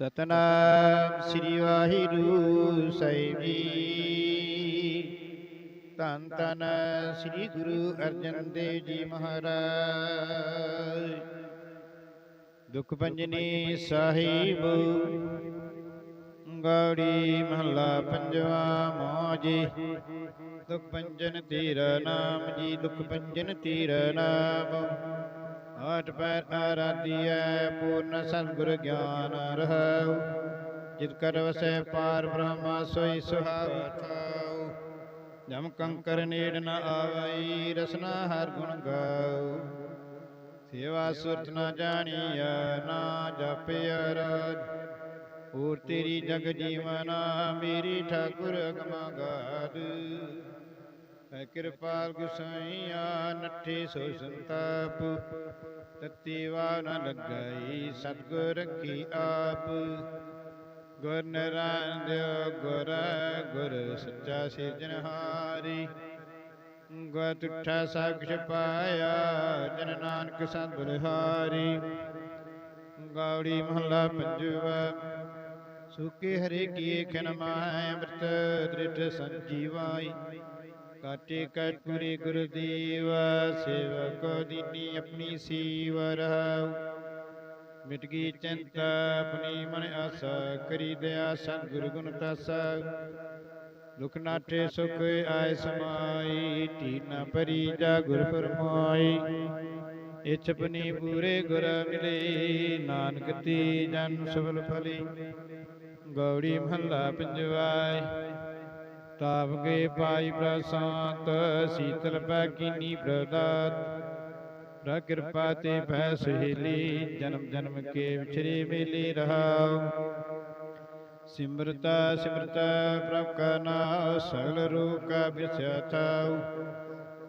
ਸਤਨਾਮ ਸ੍ਰੀ ਵਾਹਿਗੁਰੂ ਸਾਹਿਬ ਜੀ। ਧੰਨ ਧੰਨ ਸ੍ਰੀ ਗੁਰੂ ਅਰਜਨ ਦੇਵ ਜੀ ਮਹਾਰਾਜ। ਦੁਖ ਪੰਜਨੀ ਸਾਹਿਬ, ਗੌੜੀ ਮਹੱਲਾ ਪੰਜਵਾ ਮੋਜੀ। ਦੁਖ ਪੰਜਨ ਤੇਰਾ ਨਾਮ ਜੀ, ਦੁਖ ਪੰਜਨ ਤੇਰਾ ਨਾਮ। ਆਠ ਪੈਰ ਆਰਾਧਿਐ, ਪੂਰਨ ਸਤਿਗੁਰ ਗਿਆਨ ਰਹਾਉ। ਜਿਤ ਕਰ ਵਸੈ ਪਾਰ ਬ੍ਰਹਮਾ, ਸੋਈ ਸੁਹਾਵ ਥਾਉ ਜਮ ਕੰਕਰ ਨੇੜ ਨ ਆਵਈ, ਰਸਨਾ ਹਰ ਗੁਣ ਗਾਉ। ਸੇਵਾ ਸੁਰਤ ਨ ਜਾਣੀਐ, ਨਾ ਜਪਿਆ ਰਾਜ ਹੋਰ ਤੇਰੀ ਜਗ ਜੀਵਨਾ, ਮੇਰੀ ਠਾਕੁਰ ਅਗਮਾ ਕਿਰਪਾਲ ਗੁਸਾਈਆ ਨੱਠੇ ਸੋ ਸੰਤਾਪ। ਤਤੀ ਵਾ ਨ ਲੱਗਈ ਸਤਗੁਰ ਰੱਖੀ ਆਪ। ਗੁਰ ਨਿਰੰਜਿਓ ਗੁਰ ਗੁਰ ਸੱਚਾ ਸਿਰਜਣਹਾਰੀ ਗੁਰ ਤੁਠਾ ਸਾਖਿ ਪਾਇਆ, ਜਨ ਨਾਨਕ ਸੰਤੁਰ ਹਾਰੀ ਗਾਉੜੀ ਮਹੱਲਾ ਪੰਜਵਾ ਸੁਕੇ ਹਰੇ ਕੀਏ ਖਨ ਮਾਇ ਅੰਮ੍ਰਿਤ ਦ੍ਰਿਟ ਸੰਜੀਵਾਈ। ਕਾਟੇ ਕਟ ਪੁਰੇ ਗੁਰੂ ਸੇਵਕ ਦੀਨੀ ਆਪਣੀ ਸੀਵ ਰਹਾਉ। ਮਿਟ ਗਈ ਚਿੰਤਾ, ਆਪਣੀ ਮਨ ਆਸਾ ਕਰੀ ਦਇਆ ਸਤਿਗੁਰ ਗੁਣ ਤਾਸਾ। ਦੁਖ ਨਾਟੇ ਸੁਖ ਆਏ ਸਮਾਈ ਤੀਨਾ ਪਰੀ ਜਾ ਗੁਰ ਫਰਮਾਈ। ਇਛਪਨੀ ਪੂਰੇ ਗੁਰ ਮਿਲੇ, ਨਾਨਕ ਤੀ ਜਨ ਸਫਲ ਫਲੀ। ਗੌੜੀ ਮਹੱਲਾ ਪੰਜਵਾਈ ਤਾਪ ਕੇ ਪਾਈ ਪ੍ਰਸਾਦ ਸੀਤਲ ਪੈ ਕੀਨੀ ਪ੍ਰਦਾਤ। ਰਾ ਕਿਰਪਾ ਤੇ ਭੈ ਸੁਹੇਲੀ, ਜਨਮ ਜਨਮ ਕੇ ਵਿਚਰੇ ਮੇਲੇ ਰਹਾਉ। ਸਿਮਰਤਾ ਸਿਮਰਤਾ ਪ੍ਰਭ ਕਾ ਨਾਮ, ਸਗਲ ਰੂਪ ਕਾ ਵਿਸਿਆ ਥਾਉ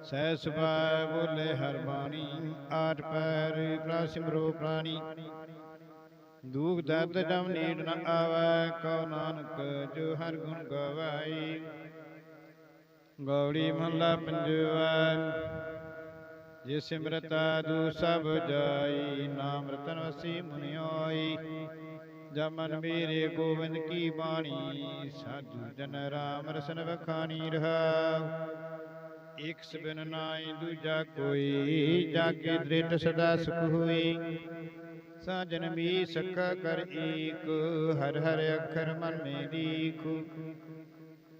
ਸਹਿ ਸੁਭਾਇ ਬੋਲੇ ਹਰ ਬਾਣੀ ਆਠ ਪੈਰ ਪ੍ਰਾ ਸਿਮਰੋ ਪ੍ਰਾਣੀ। ਦੂਖ ਦਰਦ ਜਮ ਨੀੜ ਨ ਆਵੈ, ਕਉ ਨਾਨਕ ਜੋ ਹਰ ਗੁਣ ਗਵਾਈ। ਗੌੜੀ ਮਹੱਲਾ ਪੰਜਵਾ ਜੇ ਸਿਮਰਤਾ ਦੂ ਸਭ ਜਾਈ, ਨਾਮ ਰਤਨ ਵਸੀ ਮੁਨਿਓਈ ਜਮਨ ਮੇਰੇ ਗੋਬਿੰਦ ਕੀ ਬਾਣੀ, ਸਾਧੂ ਜਨ ਰਾਮ ਰਸਨ ਵਖਾਣੀ ਰਹਾ ਇਕ ਸਬਨ ਨਾਈ ਦੂਜਾ ਕੋਈ ਜਾ ਕੇ ਦ੍ਰਿਟ ਸਦਾ ਸੁਖ ਹੋਈ। ਸਾਜਨ ਮੀ ਸਕਾ ਕਰ ਏਕ ਹਰ ਹਰ ਅੱਖਰ ਮਨ ਮੇ ਦੀਖੂ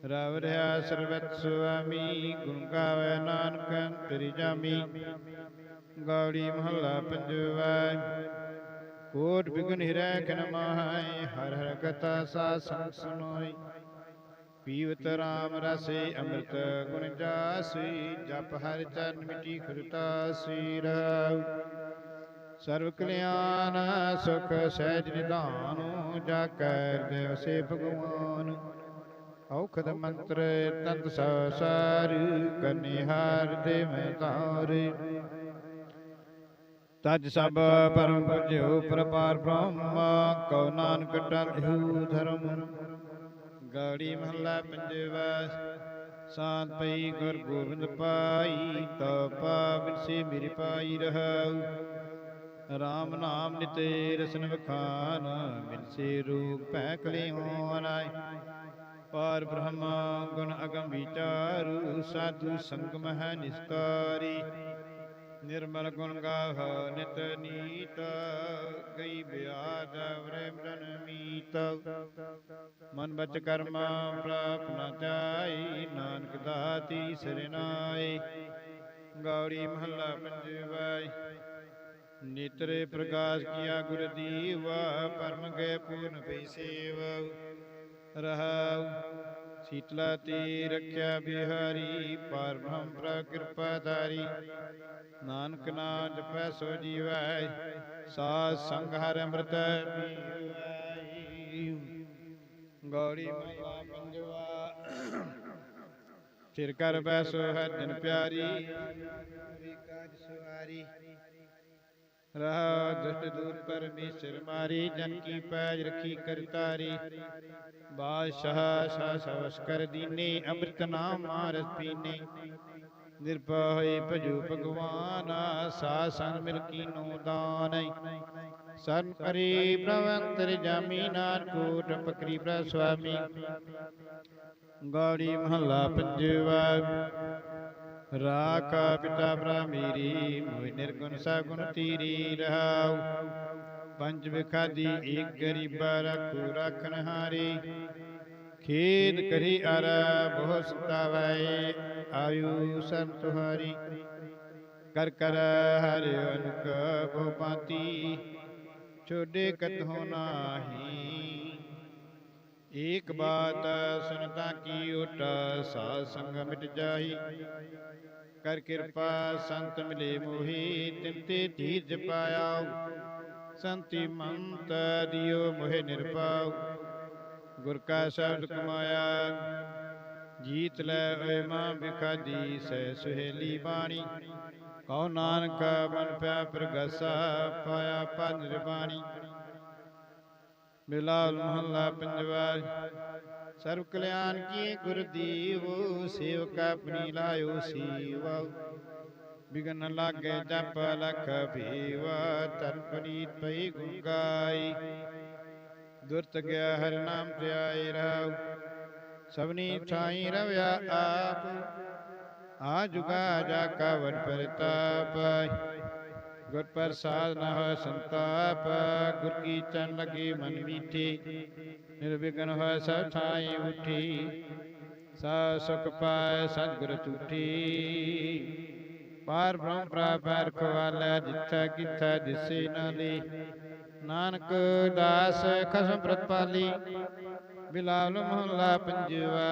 ਰਵ ਰਿਆ ਸਰਬਤ ਸੁਆਮੀ, ਗੁਣ ਗਾਵੇ ਨਾਨਕ ਅੰਤਰਿ ਜਾਮੀ। ਗੌੜੀ ਮਹੱਲਾ ਪੰਜਵਾ, ਕੋਟ ਬਿਗਨ ਹਿਰੈ ਕਨ ਮਾਹੈ, ਹਰ ਹਰ ਕਥਾ ਸਾ ਸੰਗ ਸੁਨੋਈ ਪੀਵਤ ਰਾਮ ਰਸੇ, ਅੰਮ੍ਰਿਤ ਗੁਣ ਜਾਸੀ, ਜਪ ਹਰਿ ਚਰਨ ਮਿਟੀ ਖੁਰਤਾਸੀ ਰਹਾਉ ਸਰਵ ਕਲਿਆਣ, ਸੁਖ ਸਹਿਜ ਨਿਧਾਨੁ ਜਾ ਕਰ ਦੇਵ ਸੇ ਭਗਵਾਨ। ਔਖਦ ਮੰਤਰ ਤੰਤ ਸਾਰ, ਕਰਨੇ ਹਾਰ ਦੇ ਮੈਂ ਤਾਰੇ। ਤਜ ਸਭ ਪਰਮ ਪੁਜਿਓ ਪ੍ਰਪਾਰ ਬ੍ਰਹਮ, ਕਉ ਨਾਨਕ ਟਲਹੁ ਧਰਮ। ਗਾੜੀ ਮਹੱਲਾ ਪੰਜਵਾ ਸਾਤ ਪਈ ਗੁਰ ਗੋਬਿੰਦ ਪਾਈ ਤਾ ਪਾਵਨ ਸੇ ਮੇਰੇ ਪਾਈ ਰਹਾਉ। ਰਾਮ ਨਾਮ ਨਿਤੇ ਰਸਨ ਵਖਾਨ ਮਿਲ ਰੂਪ ਭੈ ਕਲਿਓਨ ਆਏ ਪਾਰ ਬ੍ਰਹਮ ਗੁਣ ਅਗਮ ਵਿਚਾਰੂ, ਸਾਧੂ ਸੰਗਮ ਹੈ ਨਿਸਤਾਰੀ ਨਿਰਮਲ ਗੁਣ ਗਾਹ ਨਿਤ ਨੀਤ, ਗਈ ਬਿਆਦ ਵਰੇ ਮਰਨ ਮੀਤ। ਮਨ ਬਚ ਕਰਮ ਪ੍ਰਾਪ ਨ ਜਾਈ ਨਾਨਕ ਦਾਤੀ ਸਰਨਾਈ ਗੌੜੀ ਮਹੱਲਾ ਪੰਜਵਾਈ ਨੇਤਰੇ ਪ੍ਰਕਾਸ਼ ਕੀਆ ਗੁਰ ਦੀਵਾ ਪਰਮ ਗਏ ਪੂਰਨ ਪਈ ਸੇਵ ਰਹਾਉ ਸੀਤਲਾ ਤੇ ਰਖਿਆ ਬਿਹਾਰੀ ਪਾਰ ਬ੍ਰਹਮ ਪ੍ਰ ਕਿਰਪਾ ਧਾਰੀ ਨਾਨਕ ਨਾਮ ਜਪੈ ਸੋ ਜੀਵੈ ਸਾਧ ਸੰਗ ਹਰ ਅੰਮ੍ਰਿਤ ਪੀਵੈ ਗੌੜੀ ਮਹਲਾ ਪੰਜਵਾ ਫਿਰ ਕਰ ਬੈਸੋ ਹੈ ਜਨ ਪਿਆਰੀ ਵੀ ਕਾਜ ਸੁਆਰੀ ਰਹਾ ਦੁਸ਼ਟ ਦੂਰ ਪਰਮੇਸ਼ਰ ਮਾਰੀ ਜਨ ਕੀ ਪੈਜ ਰਖੀ ਕਰਤਾਰੀ। ਬਾਦਸ਼ਾਹ ਸਾ ਸਵਸ ਕਰ ਦੀਨੇ, ਅੰਮ੍ਰਿਤ ਨਾਮ ਮਾਰਸ ਪੀਨੇ। ਨਿਰਭੈ ਹੋਏ ਭਜੂ ਭਗਵਾਨ ਸਾ ਸੰਗ ਮਿਲ ਕੀਨੋ ਦਾਨੈ। ਸਰਨ ਪਰੀ ਪ੍ਰਵੰਤਰ ਜਾਮੀ, ਨਾਨਕ ਕੋਟ ਪਕਰੀ ਪ੍ਰ ਸੁਆਮੀ ਗੌੜੀ ਮਹੱਲਾ ਪੰਜਵਾ। ਰਾਖਾ ਪਿਤਾ ਭਰਾ ਮੇਰੀ ਮੋਇ ਨਿਰਗੁਣ ਸਗੁਣ ਤੀਰੀ ਰਹਾਉ। ਪੰਜ ਵਿਖਾਦੀ ਏਕ ਗਰੀਬਾ ਰਖੂ ਰਖਨ ਹਾਰੀ। ਖੇਦ ਕਰੀ ਅਰ ਬਹੁ ਸਤਾਵੈ, ਆਯੂ ਸੰ ਤੁਹਾਰੀ। ਕਰ ਕਰ ਹਰਿ ਅਨੁਕ ਬਹੁ ਪਾਤੀ, ਛੋਡੇ ਕਤ ਹੋ ਨਾਹੀ ਏਕ ਬਾਤ ਸੁਨਤਾ ਕੀ ਓਟ ਸਾਧ ਸੰਗ ਮਿਟ ਜਾਈ। ਕਰ ਕਿਰਪਾ ਸੰਤ ਮਿਲੇ ਮੋਹੀ ਤਿਨ ਤੇ ਧੀਰਜ ਪਾਇਆ ਸੰਤੀ ਮੰਤ ਦਿਓ ਮੋਹਿ ਨਿਰਪਾਉ ਗੁਰ ਕਾ ਸ਼ਬਦ ਕਮਾਇਆ ਜੀਤ ਲੈ ਓਏ ਮਾਂ ਬਿਖਾਦੀ ਸਹਿ ਸੁਹੇਲੀ ਬਾਣੀ। ਕਉ ਨਾਨਕ ਮਨ ਪਿਆ ਪ੍ਰਗਸਾ ਪਾਇਆ ਪੰਜ ਬਾਣੀ ਬਿਲਾਲ ਮਹੱਲਾ ਪੰਜਵਾ। ਸਰਬ ਕਲਿਆਣ ਕੀ ਗੁਰ ਦੀਵ ਸੇਵਕ ਆਪਣੀ ਲਾਇਓ ਸੀਵਾ। ਬਿਗਨ ਲਾਗੇ ਜਪ ਲਖ ਭੀਵਾ, ਤਨ ਪਈ ਗੁੰਗਾਈ ਦੁਰਤ ਗਿਆ ਹਰ ਨਾਮ ਧਿਆਈ ਰਹਾਉ ਸਭਨੀ ਠਾਈ ਰਵਿਆ ਆਪ। ਆ ਜੁਗਾ ਜਾ ਕਾ ਵਡ ਗੁਰ ਪ੍ਰਸਾਦ ਨ ਹੋਇ ਸੰਤਾਪ, ਗੁਰ ਕੀ ਚਰਨ ਲਗੇ ਮਨ ਮੀਠੇ। ਨਿਰਵਿਘਨ ਹੋਇ ਸਭ ਠਾਈ ਉਠੀ ਸਾ ਸੁਖ ਪਾਏ ਸਤਿਗੁਰ ਝੂਠੀ। ਪਾਰ ਬ੍ਰਹਮ ਪ੍ਰਾਪਰ ਖਵਾਲਾ, ਜਿੱਥਾ ਕਿਥਾ ਦਿਸੇ ਨਾ ਦੇ। ਨਾਨਕ ਦਾਸ ਖਸਮ ਪ੍ਰਤਪਾਲੀ, ਬਿਲਾਲ ਮਹੱਲਾ ਪੰਜਵਾ।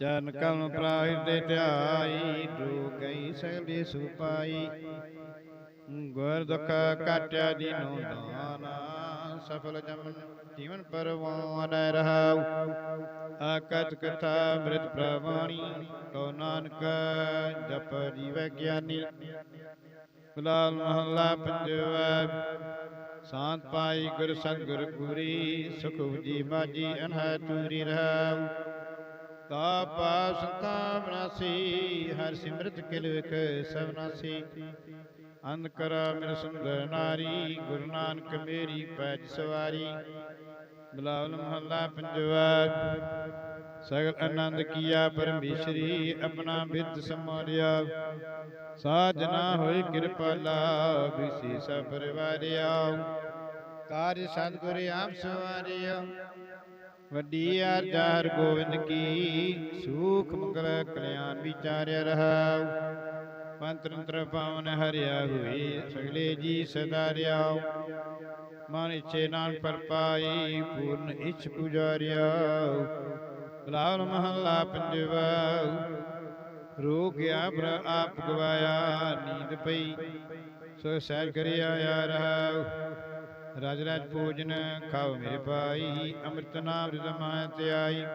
ਚਰਨ ਕਮ ਪ੍ਰਾਹਿਰ ਦੇ ਧਿਆਈ ਜੋ ਗਈ ਸਗਲੇ ਸੁਪਾਈ। ਗੁਰ ਦੁਖ ਕਾਟਿਆ ਦੀਨੋ ਦਾਨਾ, ਸਫਲ ਜਮਨ ਜੀਵਨ ਪਰਵਾਨ ਰਹਾਉ। ਆਕਤ ਕਥਾ ਮ੍ਰਿਤ ਪ੍ਰਵਾਣੀ, ਕਉ ਨਾਨਕ ਜਪ ਜੀਵ ਗਿਆਨੀ। ਬਿਲਾਲ ਮਹੱਲਾ ਪੰਜਵਾ, ਸਾਂਤ ਪਾਈ ਗੁਰ ਸਤਿਗੁਰ ਪੂਰੀ, ਸੁਖ ਜੀ ਬਾਜੀ ਅਨਹੈ ਤੂਰੀ ਰਹਾਉ। ਤਾਪਾ ਸੰਤਾ ਬਨਾਸੀ ਹਰ ਸਿਮਰਤ ਕਿਲ ਵਿਖ ਸਭਨਾਸੀ ਅੰਧ ਕਰ ਮਿਰ ਸੁੰਦਰ ਨਾਰੀ, ਗੁਰੂ ਨਾਨਕ ਮੇਰੀ ਪੈਜ ਸਵਾਰੀ। ਬਿਲਾਵਲ ਮਹੱਲਾ ਪੰਜਵਾ, ਸਗਲ ਆਨੰਦ ਕੀਆ ਪਰਮੇਸ਼ਰੀ, ਆਪਣਾ ਬਿਦ ਸਮੋਰਿਆ ਸਾਜਨਾ ਹੋਏ ਕਿਰਪਾਲਾ ਬਿਸੀ ਸਭ ਪਰਿਵਾਰਿਆ। ਕਾਰਿ ਸਤਿਗੁਰ ਆਪ ਸਵਾਰਿਆ। ਵੱਡੀ ਆਰਜਾਰ ਗੋਬਿੰਦ ਕੀ ਸੁਖ ਮੰਗਲ ਕਲਿਆਣ ਵਿਚਾਰਿਆ ਰਹਾਉ। ਪੰਤਰੰਤਰ ਪਾਵਨ ਹਰਿਆ ਹੋਈ ਸਗਲੇ ਜੀ ਸਦਾ ਰਿਆਉ ਮਨ ਇਛੇ ਨਾਨ ਪਰ ਪਾਈ ਪੂਰਨ ਇਛ ਪੁਜਾਰਿਆ। ਲਾਲ ਮਹੱਲਾ ਪੰਜਵਾ ਰੋ ਗਿਆ ਬਰ ਆਪ ਗਵਾਇਆ ਨੀਂਦ ਪਈ। ਸੋ ਸਹਿ ਕਰਿਆ ਆਇਆ ਰਹਾਉ। ਰਾਜ ਰਾਜ ਭੋਜਨ ਖਾਓ ਮੇਰੇ ਭਾਈ, ਅੰਮ੍ਰਿਤ ਨਾਮ ਰਿਦਮਾਇ ਧਿਆਈ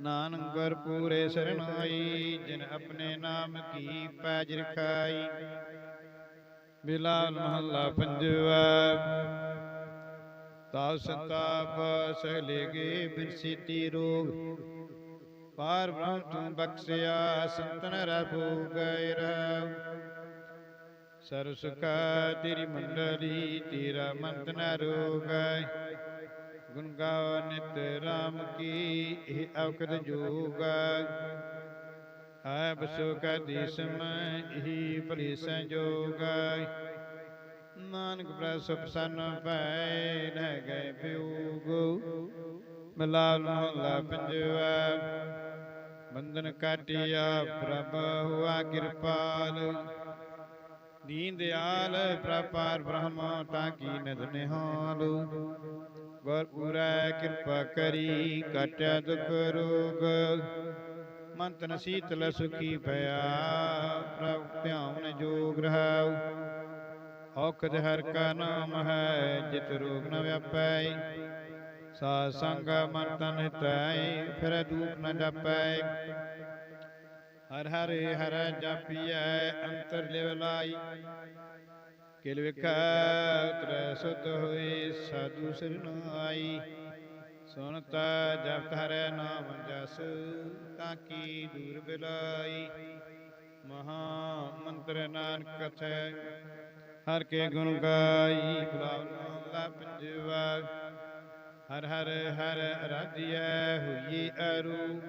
ਨਾਨਕ ਗੁਰ ਪੂਰੇ ਸਰਣਾਈ ਜਿਨ ਆਪਣੇ ਨਾਮ ਕੀ ਪੈਜ ਰਖਾਈ। ਬਿਲਾਲ ਮਹੱਲਾ ਪੰਜਵਾ। ਤਾਪ ਸੰਤਾਪ ਸਹਲੇ ਗੇ ਬਿਰਸੀਤੀ ਰੋਗ। ਪਾਰ ਬ੍ਰਹਮ ਤੂੰ ਬਖਸ਼ਿਆ, ਸੰਤਨ ਰਭੂ ਗਏ ਰਹਾ। ਸਰਸ ਕਾ ਤੇਰੀ ਮੰਡਲੀ ਤੇਰਾ ਮੰਤ ਨ ਰੋਗੈ ਗੁਣ ਗਾਵ ਨਿਤ ਰਾਮ ਕੀ ਇਹ ਔਕਤ ਜੋਗੈ ਹੈ ਬਸੋ ਕਾ ਦੇਸ ਇਹੀ ਭਲੀ ਸੰਜੋਗੈ ਨਾਨਕ ਪ੍ਰਸ ਪ੍ਰਸੰਨ ਭੈ ਰਹਿ ਗਏ ਬਿਉਗ ਮਲਾਲ ਮਹਲਾ ਪੰਜਵਾ, ਬੰਧਨ ਕਾਟਿਆ ਪ੍ਰਭ ਹੁਆ ਕਿਰਪਾਲ। ਦੀਨ ਦਿਆਲ ਪ੍ਰਪਾਰ ਬ੍ਰਹਮ ਤਾਂ ਕੀ ਨਦ ਨਿਹਾਲ। ਗੁਰ ਕਿਰਪਾ ਕਰੀ ਕਟਿਆ ਦੁਖ ਰੋਗ। ਮੰਤਨ ਸੀਤਲ ਸੁਖੀ ਭਇਆ ਪ੍ਰਭ ਧਿਆਨ ਜੋਗ ਰਹਾਉ। ਔਖਦ ਹਰ ਕਾ ਨਾਮ ਹੈ, ਜਿਤ ਰੋਗ ਨ ਵਿਆਪੈ। ਸਾ ਸੰਗ ਮਨ ਤਨ ਹਿਤੈ ਫਿਰ ਦੂਖ ਨ ਜਾਪੈ। ਹਰ ਹਰ ਹਰ ਜਪੀਐ, ਅੰਤਰ ਲਿਵ ਲਾਈ। ਕਿਲ ਵਿਖਾਤਰ ਸੁਤ ਹੋਈ, ਸਾਧੂ ਸਰਨਾਈ ਸੁਨਤਾ ਜਪਤ ਹਰੈ ਨਾਮ ਜਸ, ਤਾਂ ਕੀ ਦੂਰ ਬਿਲਾਈ। ਮਹਾ ਮੰਤਰ ਨਾਨਕ ਕਥੈ, ਹਰ ਕੇ ਗੁਣ ਗਾਈ। ਗੁਲਾਬ ਮਹਲਾ ਪੰਜਵਾ, ਹਰ ਹਰ ਹਰ ਅਰਾਧਿਐ ਹੋਈ ਅਰੂ।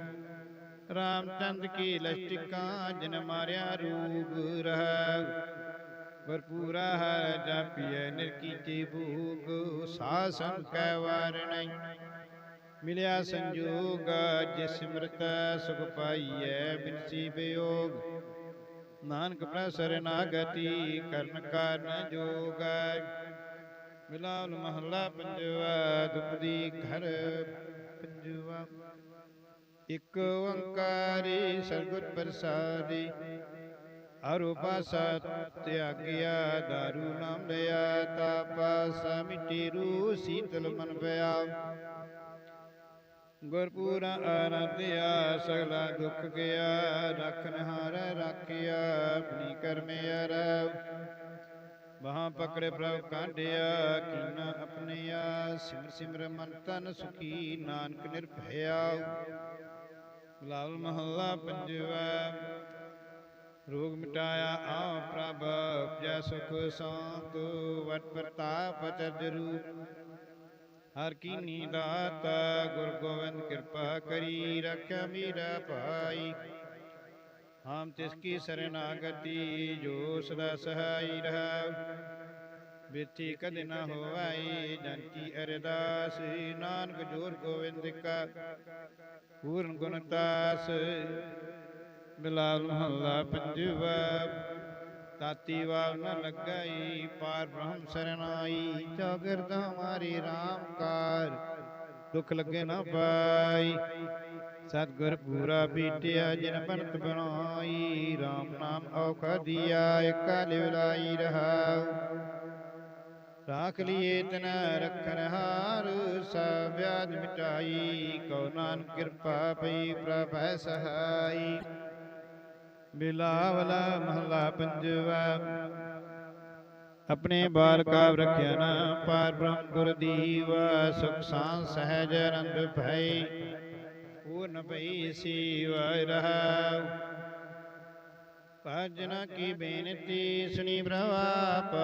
ਰਾਮਚੰਦ ਕੀ ਲਸ਼ਟਿਕਾ, ਜਿਨ ਮਾਰਿਆ ਰੂਪ ਰਹਿ ਭਰਪੂਰਾ ਹਰ ਜਾਪੀਐ ਨਿਰਕੀਚੇ ਭੂਗ ਸਾਸਨ ਕੈ ਵਾਰ ਮਿਲਿਆ ਸੰਜੋਗ, ਜਿਸ ਸਿਮਰਤ ਸੁਖ ਪਾਈਐ ਬਿਨਸੀ ਬਿਯੋਗ। ਨਾਨਕ ਪ੍ਰਸਰ ਨਾਗਤੀ ਕਰਨ ਕਾਰਨ ਜੋਗ ਮਿਲਾਲ ਮਹੱਲਾ ਪੰਜਵਾ ਦੁਪਦੀ ਘਰ ਪੰਜਵਾ। ਇਕ ਓੰਕਾਰੀ ਸਤਿਗੁਰ ਪ੍ਰਸਾਦੀ ਅਰੂਪਾਸਾ ਤਿਆਗਿਆ, ਦਾਰੂ ਨਾਮ ਲਿਆ ਤਾਪਾਸਾ ਮਿਟੀ ਰੂ ਸੀਤਲ ਮਨ ਪਿਆ। ਗੁਰਪੂਰਾ ਆਰਾਧਿਆ, ਸਗਲਾ ਦੁੱਖ ਗਿਆ ਰਖਨ ਹਾਰ ਰਾਖਿਆ, ਆਪਣੀ ਕਰਮੇ ਅਰਵ ਵਹਾਂ ਪਕੜੇ ਪ੍ਰਭ ਕਾਢਿਆ ਕੀਨਾ ਆਪਣਿਆ ਸਿਮਰ ਸਿਮਰ ਮਨ ਤਨ ਸੁਖੀ, ਨਾਨਕ ਨਿਰਭਇਆ। ਲਾਲ ਮਹੱਲਾ ਪੰਜਵਾ। ਰੋਗ ਮਿਟਾਇਆ ਆ ਪ੍ਰਭ ਜੈ ਸੁਖ ਸਾਂਤ, ਵਟ ਪ੍ਰਤਾਪ ਚਰਜ। ਰੂਪ ਹਰ ਕੀਨੀ ਦਾਤ ਗੁਰ ਗੋਬਿੰਦ ਕਿਰਪਾ ਕਰੀ, ਰੱਖਿਆ ਮੀਰਾ ਭਾਈ। ਹਮ ਤਿਸ ਕੀ ਸਰਨਾਗਤੀ, ਜੋ ਸਦਾ ਸਹਾਈ ਰਹਾ ਬਿਰਥੀ ਕਦੇ ਨਾ ਹੋਵਾਈ, ਜਨ ਕੀ ਅਰਦਾਸ, ਨਾਨਕ ਜੋਰ ਗੋਬਿੰਦ ਕਾ। ਪੂਰਨ ਗੁਣ ਤਾਸ, ਬਿਲਾਲ ਮਹੱਲਾ ਪੰਜਵਾ, ਤਾਤੀ ਵਾਵ ਨ ਲੱਗਾਈ, ਪਾਰ ਬ੍ਰਹਮ ਸਰਨਾਈ ਚੌਗਿਰਦ ਹਮਾਰੀ RAM ਕਾਰ, ਦੁੱਖ ਲੱਗੇ ਨਾ ਪਾਈ। ਸਤਿਗੁਰ ਪੂਰਾ ਬੀਟਿਆ ਜਿਨ ਬੰਤ ਬਣਾਈ RAM ਨਾਮ ਔਖਾ ਦੀਆ, ਏਕਾ ਲਿਵਲਾਈ ਰਹਾ ਰਾਖ ਲਿਏ ਤਨ ਰਖਨ ਹਾਰ, ਸਭ ਵਿਆਜ ਮਿਟਾਈ, ਕਉ ਨਾਨਕ ਕਿਰਪਾ ਪਈ ਪ੍ਰਭੈ ਸਹਾਈ। ਬਿਲਾਵਲਾ ਮਹਲਾ ਪੰਜਵਾ, ਆਪਣੇ ਬਾਲ ਕਾਵ ਰਖਿਆ ਨਾ, ਪਾਰ ਬ੍ਰਹਮ ਗੁਰ ਦੀਵਾ, ਸੁਖ ਸਾਂ ਸਹਿਜ ਆਨੰਦ ਭਈ ਪੂਰਨ ਭਈ ਸੀਵਾ ਰਹਾ। ਭਜਨਾ ਕੀ ਬੇਨਤੀ? ਸੁਣੀ ਪ੍ਰਭਾਪ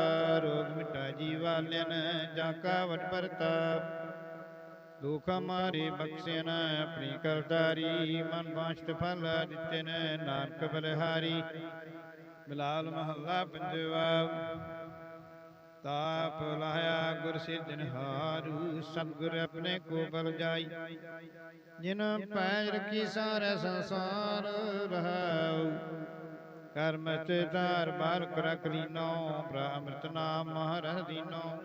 ਰੋਗ ਮਿਟਾ ਜੀਵਾਲਿਨ ਜਾ ਕਾ ਵਟ ਪਰਤਾਪ। ਦੁਖ ਮਾਰੇ ਬਖਸ਼ਿਨ ਆਪਣੀ ਕਰਤਾਰੀ, ਮਨ ਬਾਸ਼ਤ ਫਲ ਦਿੱਤਨ ਨਾਨਕ ਬਲਹਾਰੀ। ਬਿਲਾਲ ਮਹੱਲਾ ਪੰਜਵਾ, ਤਾਪ ਲਾਇਆ ਗੁਰ ਸਿਰਜਨਹਾਰੂ ਸਤਿਗੁਰ ਆਪਣੇ ਕੋ ਬਲ ਜਾਈ। ਜਿਨ ਪੈਜ ਰਖੀ ਸਾਰੇ ਸੰਸਾਰ ਰਹਾਉ ਕਰਮ ਤੇ ਧਾਰ ਬਾਰਕ ਰਖ ਲੀਨੋ ਪ੍ਰਾ ਨਾਮ ਮਹਰਹ ਦੀਨੋ।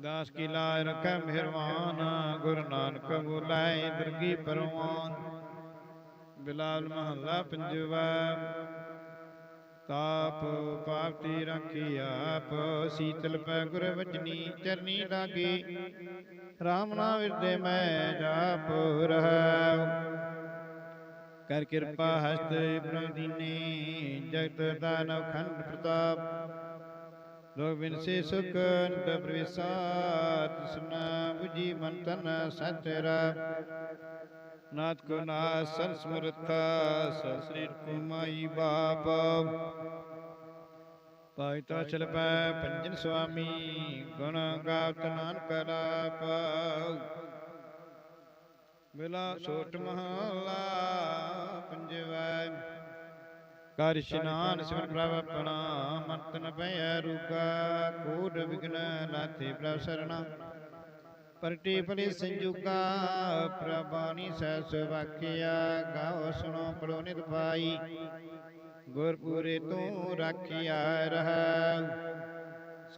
ਦਾਸ ਕੀ ਲਾਇ ਰਖੈ ਮਿਹਰਵਾਨ, ਗੁਰੂ ਨਾਨਕ ਬੁਲਾਏ ਦਰਗੀ ਪਰਵਾਨ। ਬਿਲਾਲ ਮਹੱਲਾ ਪੰਜਵਾ, ਤਾਪ ਪਾਪਤੀ ਰੱਖੀ ਆਪ, ਸੀਤਲ ਪੈ ਗੁਰ ਵਚਨੀ ਚਰਨੀ ਲਾਗੀ। RAM ਨਾਮ ਵਿਰਦੇ ਮੈਂ ਜਾਪ ਰਹਾ ਕਰ ਕਿਰਪਾ ਹਸਤ ਪ੍ਰਭ ਦੀਨੇ ਜਗਤ ਦਾਨਵ ਖੰਡ ਪ੍ਰਤਾਪ। ਲੋਕ ਬਿਨ ਸੇ ਸੁਖ ਅੰਤ ਪ੍ਰਵੇਸਾਤ। ਸੁਨਾ 부ਜੀ ਮਨ ਤਨ ਸਤਰਾ ਨਾਥ ਕੋ ਨਾਸ ਸੰਸਮਰਤਾ ਸਸਰੀਰ ਕੋ ਮਾਈ ਬਾਪ। ਪਾਇਤਾ ਚਲ ਪੈ ਪੰਜਨ ਸੁਆਮੀ ਗੁਣ ਗਾਵਤ ਨਾਨਕ ਰਾਪ। ਬਿਲਾ ਸੋਟ ਮਹਲਾ ਪੰਜਵੈ। ਕਰ ਇਸ਼ਨਾਨ ਸਿਮਰ ਪ੍ਰਭ ਆਪਣਾ ਮੰਤਨ ਭੈ ਰੂਗਾ ਕੋਟ ਵਿਗਨ ਲਾਥੇ ਪ੍ਰਭ ਸਰਣਾ। ਪਰਟੀ ਭਲੇ ਸੰਜੁਗਾ ਪ੍ਰਭਾਨੀ ਸਹਿਸ ਵਾਕਿਆ ਗਾਓ ਸੁਣੋ ਪੜੋ ਨਿਤ ਪਾਈ। ਗੁਰਪੂਰੇ ਤੂੰ ਰਾਖਿਆ ਰਹਾ।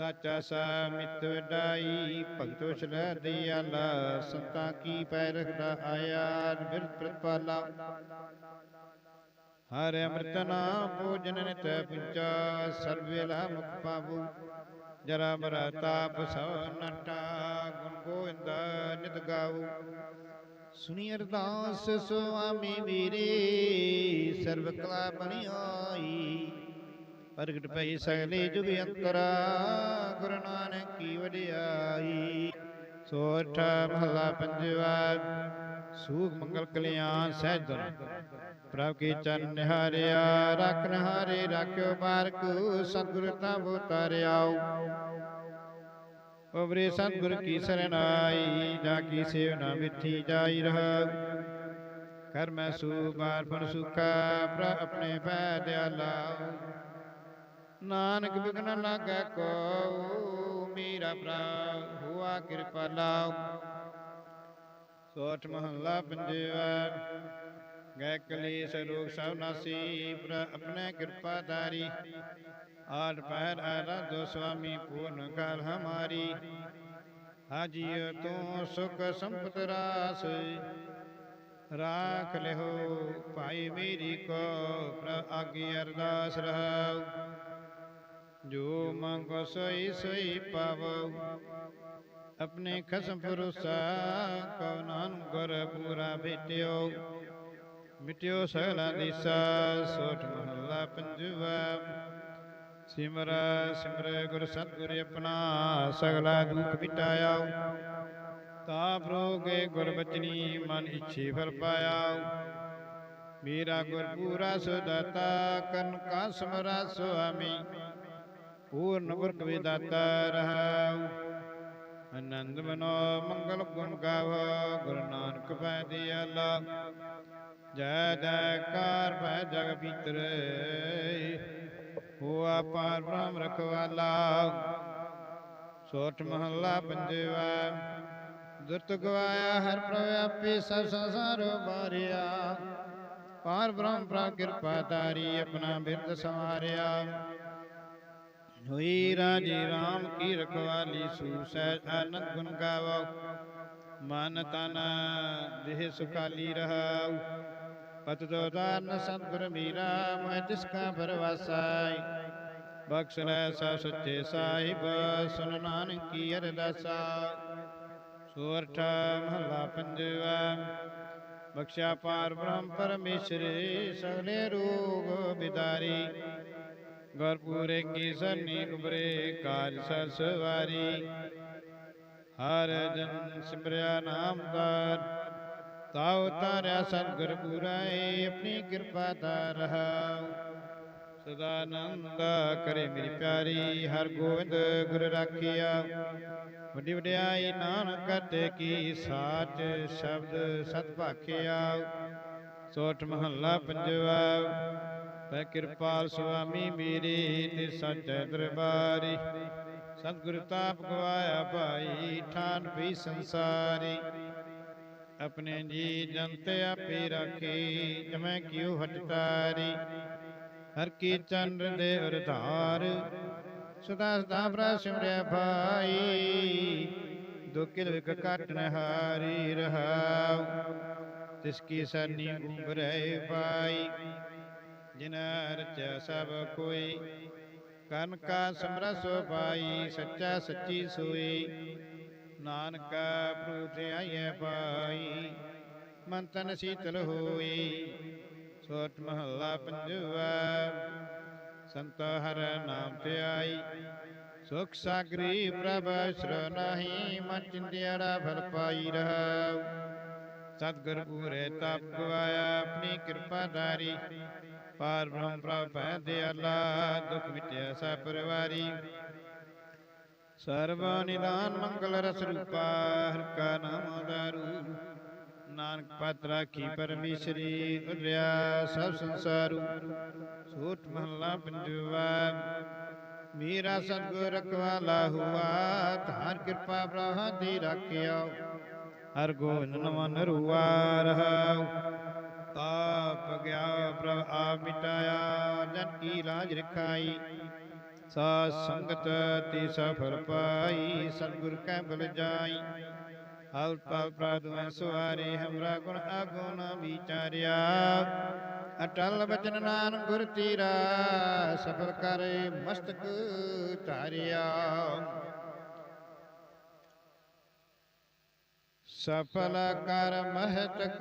ਸਾਚਾ ਸਾ ਮਿਤ ਵਡਾਈ, ਭਗਤੋ ਸ਼ਰਹ ਦਿਆਲਾ, ਸੰਤਾਂ ਕੀ ਪੈ ਰਖਦਾ ਆਇਆ ਬਿਰ ਪ੍ਰਤਪਾਲਾ। ਹਰ ਅੰਮ੍ਰਿਤ ਨਾਮ ਭੋਜਨ ਨਿਤ ਪੁੰਚਾ, ਸਰਬ ਵੇਲਾ ਮੁਖ ਪਾਵੂ ਜਰਾ ਬਰਾ ਤਾਪ ਸਭ ਨਟਾ, ਗੁਣ ਗੋਇੰਦ ਨਿਤ ਗਾਉ ਸੁਣੀ ਅਰਦਾਸ ਸੁਆਮੀ ਮੇਰੇ ਸਰਬ ਕਲਾ ਆਈ। ਪ੍ਰਗਟ ਪਈ ਸਗਲੇ ਜੁਗ ਅੰਤਰਾ ਗੁਰੂ ਨਾਨਕ ਕੀ ਵਡਿਆਈ। ਸੋਠ ਮਹਲਾ ਪੰਜਵਾ ਸੂਖ ਮੰਗਲ ਕਲਿਆਣ ਸਹਿਜ ਪ੍ਰਭ ਕੀ ਚਰਨ ਨਿਹਾਰਿਆ ਰਖਨ ਹਾਰੇ ਰਾਖਿਓ ਬਾਰਕ ਸਤਿਗੁਰ ਤਬ ਉਤਾਰਿਆਉ ਉਬਰੇ ਸਤਿਗੁਰ ਕੀ ਸਰਣਾਈ ਜਾ ਕੀ ਸੇਵਨਾ ਮਿੱਠੀ ਜਾਈ ਰਹਾ। ਕਰ ਮੈਂ ਸੁਬਾਰ ਪਰ ਸੁਖਾ ਪ੍ਰ ਆਪਣੇ ਪੈ ਦਿਆਲਾ ਨਾਨਕ ਬਿਗਨ ਲਾਗੈ ਕੋ ਮੇਰਾ ਭਰਾ ਹੁਆ ਕਿਰਪਾਲਾ ਸੋਠ ਮਹੱਲਾ ਪੰਜਵਾ ਗੈ ਕਲੇਸ਼ ਰੋਗ ਸਭ ਨਾਸੀ ਪ੍ਰ ਆਪਣੇ ਕਿਰਪਾ ਧਾਰੀ। ਆਠ ਪਹਿਰ ਆਰਾਧੋ ਸੁਆਮੀ, ਪੂਰਨ ਕਾਲ ਹਮਾਰੀ। ਹਾਜੀਓ ਤੂੰ ਸੁਖ ਸੰਪਤ ਰਾਸ। ਰਾਖ ਲਿਓ ਭਾਈ ਮੇਰੀ ਕੋ ਪ੍ਰ ਆਗੀ ਅਰਦਾਸ ਰਹਾਉ। ਜੋ ਮੰਗੋ ਸੋਈ ਸੋਈ ਪਾਵੋ। ਆਪਣੇ ਖਸਮ ਪਰੁਸਾ ਕਉਨਾਨ ਗੁਰ ਪੂਰਾ ਭੇਟਿਓ ਮਿਟਿਓ ਸਗਲਾ ਦਿਸਾ ਸੋਠ ਮਹੱਲਾ ਪੰਜਵਾ। ਸਿਮਰ ਸਿਮਰ ਗੁਰ ਸਤਿਗੁਰ ਆਪਣਾ ਸਗਲਾ ਦੁਖ ਮਿਟਾਇਆ ਤਾਪ ਰੋਗੇ ਗੁਰ ਬਚਨੀ ਮਨ ਇੱਛੇ ਫਲ ਪਾਇਆ ਮੇਰਾ ਗੁਰ ਪੂਰਾ ਸੁਦਾਤਾ ਕਰਨ ਕਾ ਸਮਰਾ ਸੁਆਮੀ। ਪੂਰਨ ਗੁਰ ਕਵੇ ਦਾਤਾ ਰਹਾਉ ਆਨੰਦ ਮਨੋ ਮੰਗਲ ਗੁਣ ਗਾਵੋ, ਗੁਰੂ ਨਾਨਕ ਪੈ ਦਿਆਲਾ। ਜੈ ਜੈਕਾਰ ਭੈ ਜਗ ਭੀਤਰ। ਹੋਆ ਪਾਰ ਬ੍ਰਹਮ ਰਖਵਾਲਾ। ਸੋਠ ਮਹੱਲਾ ਪੰਜਵਾ। ਦੁਰਤ ਗਵਾਇਆ ਹਰ ਪ੍ਰਵਿਆਪੀ ਸਭ ਸੰਸਾਰੋ ਬਾਰਿਆ। ਪਾਰ ਬ੍ਰਹਮ ਪ੍ਰਾ ਕਿਰਪਾ ਤਾਰੀ ਆਪਣਾ ਬਿਰਦ ਸਮਾਰਿਆ ਹੋਈ ਰਾਜੀ ਰਾਮ ਕੀ ਰਖਵਾਲੀ ਸੂ ਸਹਿਜ ਆਨੰਦ ਗੁਣ ਗਾਵੋ। ਮਨ ਤਨ ਦੇਹ ਸੁਖਾਲੀ ਰਹਾਉ। ਪਤ ਤੋ ਦਾਨ ਸਤਿਗੁਰ ਮੀਰਾ ਮੈਂ ਤਿਸ ਕਾ ਪਰਵਾਸਾਈ ਬਖਸ਼ ਲੈ ਸਾ ਸੱਚੇ ਸਾਹਿਬ ਸੁਨ ਨਾਨਕ ਕੀ ਅਰਦਾਸਾ ਸੋਰਠ ਮਹਲਾ ਪੰਜਵਾ। ਬਖਸ਼ਿਆ ਪਾਰ ਬ੍ਰਹਮ ਪਰਮੇਸ਼ਰੇ, ਸਗਲੇ ਰੋਗ ਬਿਦਾਰੀ। ਗੁਰਪੂਰੇ ਕੀ ਸਰਨੀ ਉਬਰੇ ਕਾਜ ਸਸਵਾਰੀ ਹਰ ਜਨ ਸਿਮਰਿਆ ਨਾਮਦਾਰ ਤਾਉ ਤਾਰਿਆ ਸਤਿਗੁਰ ਪੁਰਾਏ, ਆਪਣੀ ਕਿਰਪਾ ਦਾ ਰਹਾ ਸਦਾ ਆਨੰਦ ਕਰੇ ਮੇਰੀ ਪਿਆਰੀ, ਹਰ ਗੋਬਿੰਦ ਗੁਰ ਰਾਖਿਆ। ਵੱਡੀ ਵਡਿਆਈ ਨਾਨਕ ਤੇ ਕੀ ਸਾਚ ਸ਼ਬਦ ਸਤ ਭਾਖਿਆ। ਸੋਠ ਮਹੱਲਾ ਪੰਜਵਾ। ਪੈ ਕਿਰਪਾਲ ਸੁਆਮੀ ਮੇਰੇ ਤੇ ਸੱਚੇ ਦਰਬਾਰੀ। ਸਤਿਗੁਰ ਤਾਪ ਗਵਾਇਆ ਭਾਈ, ਠਾਨ ਵੀ ਸੰਸਾਰੀ। ਆਪਣੇ ਜੀ ਜੰਤ ਆਪੇ ਰਾਖੀ, ਜਮੈ ਕਿਉ ਹਟਤਾਰੀ। ਹਰ ਕੀ ਚੰਨ ਦੇ ਉਰਧਾਰ, ਸਦਾ ਸਦਾ ਪ੍ਰਭ ਸਿਮਰਿਆ ਭਾਈ। ਦੁਕਿਲ ਵਿਕ ਕਾਟਨ ਹਾਰੀ ਰਹਾਉ, ਤਿਸ ਕੀ ਸਰਨੀ ਉਬਰੇ ਪਾਈ ਜਿਨ ਰਚਿਆ ਸਭ ਕੋਈ। ਕਰਨ ਕਾ ਸਮਰਸ ਪਾਈ, ਸੱਚਾ ਸੱਚੀ ਸੋਈ। ਨਾਨਕ ਪ੍ਰੂਤ ਆਈਐ ਪਾਈ, ਮਨ ਤਨ ਸੀਤਲ ਹੋਈ। ਸੋਟ ਮਹੱਲਾ ਪੰਜਵਾ, ਸੰਤ ਹਰ ਨਾਮ ਤੇ ਸੁਖ ਸਾਗਰੀ ਪ੍ਰਭ ਸਰਨਾਹੀ ਮਨ ਚਿੰਦਿਆੜਾ ਫਲ ਪਾਈ ਰਹਾਉ। ਸਤਿਗੁਰ ਪੂਰੇ ਤਪ ਗਵਾਇਆ ਆਪਣੀ ਕਿਰਪਾ ਧਾਰੀ। ਪਾਰ ਬ੍ਰਹਮ ਪ੍ਰਭ ਪੈ ਦਿਆਲਾ, ਦੁਖ ਮਿਟਿਆ ਸਭ ਪਰਵਾਰੀ। ਸਰਬ ਨਿਦਾਨ ਮੰਗਲ ਰਸ ਰੂਪਾ, ਹਰ ਕਾ ਨਾਮ ਦਾਰੂ ਨਾਨਕ ਪਤ ਰਾਖੀ ਪਰਮੇਸ਼ਰੀ ਉਦਰਿਆ ਸਭ ਸੰਸਾਰੂ। ਸੋਟ ਮਹੱਲਾ ਪੰਜਵਾ, ਮੇਰਾ ਸਤਿਗੁਰ ਰਖਵਾਲਾ ਹੁਆ, ਧਾਰ ਕਿਰਪਾ ਬ੍ਰਹਮ ਦੀ ਰਾਖਿਆ। ਹਰ ਗੋਬਿੰਦ ਨਮਨ ਰੂਆ ਰਹਾਉ। ਤਾਪ ਗਿਆ ਪ੍ਰਭ ਆ ਮਿਟਾਇਆ, ਜਨ ਕੀ ਰਖਾਈ। ਸਾ ਸੰਗਤ ਤੇ ਸਫਲ ਪਾਈ, ਸਤਿਗੁਰ ਕੈ ਬਲ ਜਾਈ। ਹਲ ਪਲ ਪ੍ਰਦ ਮੈਂ ਹਮਰਾ ਗੁਣ ਆਗੋ ਨਾ ਵਿਚਾਰਿਆ। ਅਟਲ ਬਚਨ ਨਾਨ ਗੁਰ ਤੀਰਾ, ਸਫਲ ਕਰੇ ਮਸਤਕ ਧਾਰਿਆ। ਸਫਲ ਕਰ ਮਹਤਕ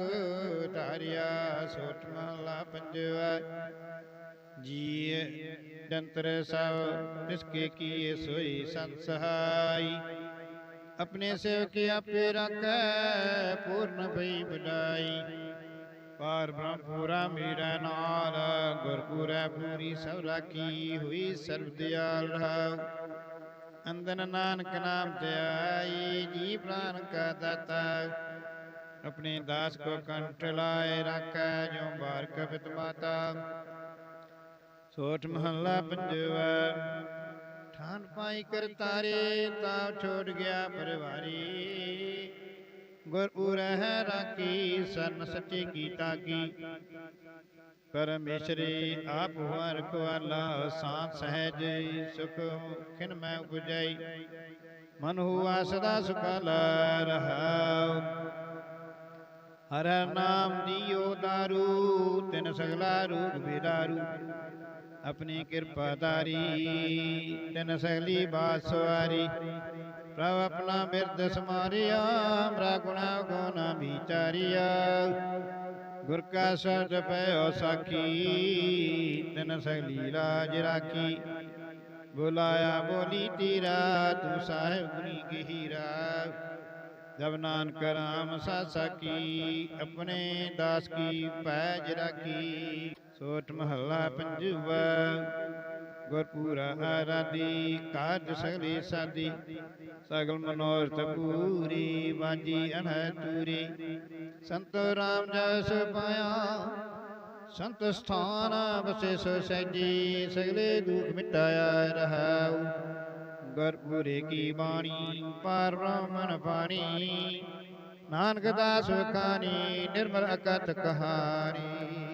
ਧਾਰਿਆ, ਸੋਟ ਮਹਲਾ ਪੰਜਵਾ। ਜੀ ਜੰਤਰ ਸਭ ਤਿਸਕੇ ਕੀਏ ਸੋਈ ਸੰਸਹਾਈ ਆਪਣੇ ਸੇਵਕ ਆਪੇ ਰੱਖੈ, ਪੂਰਨ ਭਈ ਬਡਾਈ ਪਾਰ ਬ੍ਰਹਮ ਪੂਰਾ ਮੀਰੈ ਨਾਲ, ਗੁਰਪੁਰੈ ਪੂਰੀ ਸਭ ਰਾਖੀ ਹੋਈ ਸਰਬ ਦਿਆਲ ਰਹਾਉ। ਅੰਦਨ ਨਾਨਕ ਨਾਮ ਤੇ ਜੀ ਪ੍ਰਾਨ ਕਾ ਦਾਤਾ ਆਪਣੇ ਦਾਸ ਕੋ ਕੰਠ ਲਾਏ ਰੱਖੈ ਜੋ ਬਾਰ ਕਪਿਤ ਮਾਤਾ। ਸੋਠ ਮਹੱਲਾ ਪੰਜਵਾ। ਠਾਨ ਪਾਈ ਕਰਤਾਰੇ ਤਾ ਤਾਂ ਛੋੜ ਗਿਆ ਪਰਿਵਾਰੀ। ਗੁਰ ਉਰਹਿ ਰਾਖੀ, ਸਰਨ ਸੱਚੀ ਕੀਤਾ ਕੀ ਪਰਮੇਸ਼ਰੀ ਆਪ ਹੁਆ ਰਖਵਾਲਾ ਸਾਥ ਸਹਿਜ ਸੁਖ ਖਿਨ ਮੈਂ ਉਪਜਾਈ। ਮਨ ਹੁਆ ਸਦਾ ਸੁਖਾਲਾ ਰਹਾਉ। ਹਰ ਨਾਮ ਦਿਓ ਦਾਰੂ, ਤਿਨ ਸਗਲਾ ਰੂਪ ਬਿਦਾਰੂ। ਆਪਣੀ ਕਿਰਪਾ ਧਾਰੀ, ਤਿਨ ਸਗਲੀ ਬਾਤ ਪ੍ਰਭ ਆਪਣਾ ਬਿਰਦ ਸਮਾਰਿਆ ਮਰਾ ਗੁਣਾ ਗੁਣਾ ਵਿਚਾਰਿਆ। ਗੁਰ ਕਾ ਸਤ ਪਇਓ ਸਾਖੀ, ਤਿਨ ਸਗਲੀ ਲਾਜ ਰਾਖੀ। ਬੁਲਾਇਆ ਬੋਲੀ ਤੀਰਾ, ਤੂੰ ਸਾਹਿਬ ਗੁਰੀ ਗਹੀਰਾ। ਜਬ ਨਾਨਕ ਰਾਮ ਸਾਸਾ ਕੀ ਆਪਣੇ ਦਾਸ ਕੀ ਪੈਜ ਰਾਖੀ। ਸੋਟ ਮਹੱਲਾ ਪੰਜਵਾ ਗੁਰਪੂਰਾ ਆਰਾਧੀ ਕਾਜ ਸਗਲੀ ਸਾਦੀ। ਸਗਲ ਮਨੋਰਥ ਪੂਰੀ ਬਾਜੀ ਅਨਹ ਤੂਰੀ। ਸੰਤ ਰਾਮ ਜਸ ਪਾਇਆ, ਸੰਤ ਸਥਾਨ ਵਸੇ ਸੋ ਸੈਜੀ ਸਗਲੇ ਦੁਖ ਮਿਟਾਇਆ ਰਹਾਉ। ਗੁਰਪੁਰੇ ਕੀ ਬਾਣੀ, ਪਰ ਬ੍ਰਹਮਣ ਬਾਣੀ। ਨਾਨਕ ਦਾਸ ਖਾਨੀ ਨਿਰਮਲ ਅਕਤ ਕਹਾਣੀ।